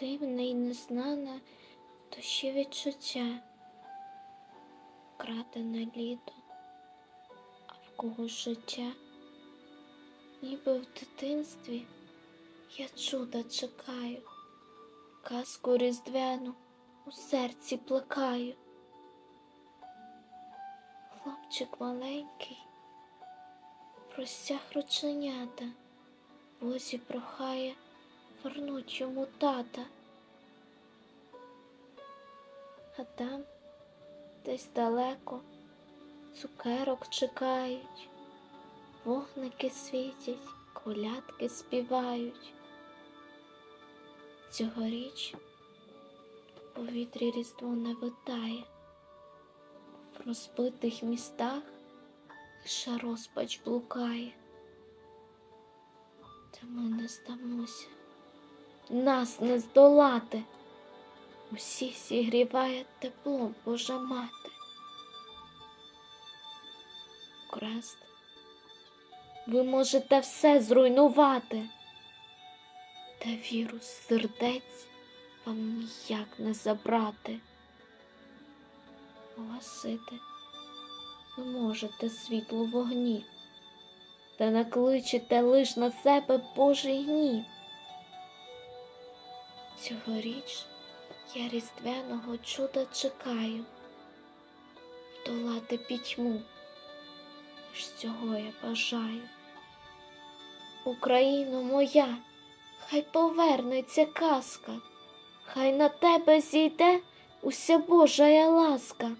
дивне й незнане душі відчуття, крадене літо, а в когось життя, ніби в дитинстві я чуда чекаю, казку різдвяну у серці плекаю. Хлопчик маленький, простяг рученята, Бозі прохає вернуть йому тата. А там десь далеко цукерок чекають, вогники світять, колядки співають. Цьогоріч в повітрі різдво не витає, в розбитих містах лише розпач блукає. Та ми не здамося, нас не здолати. Усіх зігріває тепло Божа мати. Красти, ви можете все зруйнувати, та віру сердець вам ніяк не забрати. Погасити ви можете світло вогні, та накличете лиш на себе Божий гнів. Цьогоріч я різдвяного чуда чекаю, долати пітьму, ж цього я бажаю. Україно моя, хай повернеться казка, хай на тебе зійде уся Божая ласка.